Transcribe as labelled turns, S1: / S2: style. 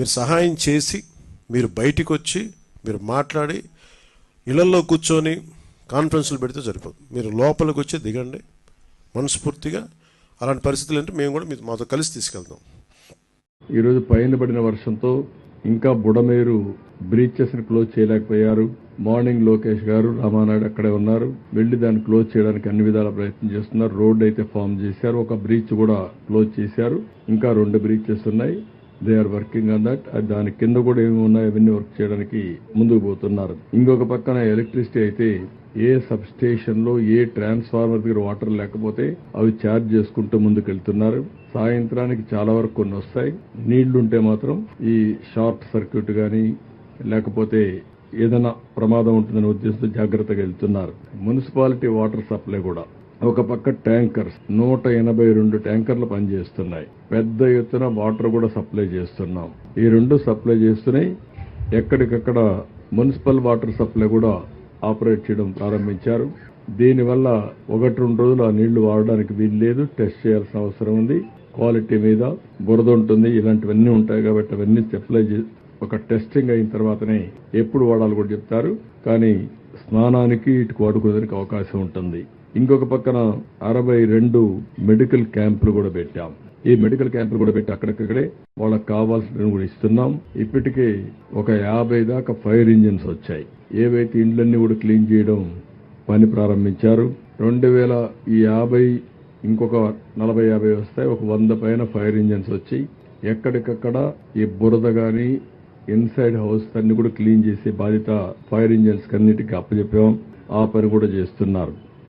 S1: మీరు సహాయం చేసి మీరు బయటికి వచ్చి మీరు మాట్లాడి ఇళ్ళలో కూర్చొని కాన్ఫరెన్స్లు పెడితే సరిపోదు. మీరు లోపలికి వచ్చి దిగండి. మనస్ఫూర్తిగా అలాంటి పరిస్థితులు అంటే మేము కూడా మీతో మాతో కలిసి తీసుకెళ్తాం.
S2: ఈరోజు పైన పడిన వర్షంతో ఇంకా బుడమేరు బ్రీచెస్ని క్లోజ్ చేయలేకపోయారు. మార్నింగ్ లోకేష్ గారు రామానాయుడు అక్కడే ఉన్నారు. వెళ్ళి దాన్ని క్లోజ్ చేయడానికి అన్ని విధాల ప్రయత్నం చేస్తున్నారు. రోడ్ అయితే ఫామ్ చేశారు. ఒక బ్రీచ్ కూడా క్లోజ్ చేశారు. ఇంకా రెండు బ్రీచెస్ ఉన్నాయి. They are working on that దాని కింద కూడా ఏమి ఉన్నాయో అవన్నీ వర్క్ చేయడానికి ముందుకు పోతున్నారు. ఇంకొక పక్కన ఎలక్ట్రిసిటీ అయితే ఏ సబ్ స్టేషన్లో ఏ ట్రాన్స్ఫార్మర్ దగ్గర వాటర్ లేకపోతే అవి ఛార్జ్ చేసుకుంటూ ముందుకెళ్తున్నారు. సాయంత్రానికి చాలా వరకు కొన్ని వస్తాయి. నీళ్ళుంటే మాత్రం ఈ షార్ట్ సర్క్యూట్ గాని లేకపోతే ఏదైనా ప్రమాదం ఉంటుందనే ఉద్దేశంతో జాగ్రత్తగా వెళ్తున్నారు. మున్సిపాలిటీ వాటర్ సప్లై కూడా. ఒక పక్క ట్యాంకర్స్ నూట ఎనభై రెండు ట్యాంకర్లు పనిచేస్తున్నాయి. పెద్ద ఎత్తున వాటర్ కూడా సప్లై చేస్తున్నాం. ఈ రెండు సప్లై చేస్తున్నాయి ఎక్కడికక్కడ మున్సిపల్ వాటర్ సప్లై కూడా ఆపరేట్ చేయడం ప్రారంభించారు. దీనివల్ల ఒకటి రెండు రోజులు ఆ నీళ్ళు వాడడానికి వీలు లేదు టెస్ట్ చేయాల్సిన అవసరం ఉంది. క్వాలిటీ మీద బురద ఉంటుంది ఇలాంటివన్నీ ఉంటాయి కాబట్టి అవన్నీ సప్లై ఒక టెస్టింగ్ అయిన తర్వాతనే ఎప్పుడు వాడాలి కూడా చెప్తారు. కానీ స్నానానికి ఇటు వాడుకోవడానికి అవకాశం ఉంటుంది. ఇంకొక పక్కన అరవై రెండు మెడికల్ క్యాంపులు కూడా పెట్టాం. ఈ మెడికల్ క్యాంపులు కూడా పెట్టి అక్కడక్కడే వాళ్ళకి కావాల్సిన కూడా ఇస్తున్నాం. ఇప్పటికే ఒక యాభై దాకా ఫైర్ ఇంజిన్స్ వచ్చాయి. ఏవైతే ఇండ్లన్నీ కూడా క్లీన్ చేయడం పని ప్రారంభించారు. రెండు వేల ఈ యాభై ఇంకొక నలభై యాభై వస్తాయి. ఒక వంద పైన ఫైర్ ఇంజిన్స్ వచ్చి ఎక్కడికక్కడ ఈ బురద గాని ఇన్సైడ్ హౌస్ అన్ని కూడా క్లీన్ చేసే బాధ్యత ఫైర్ ఇంజిన్స్ అన్నిటికీ అప్పచెప్పాం ఆ పని కూడా చేస్తున్నారు.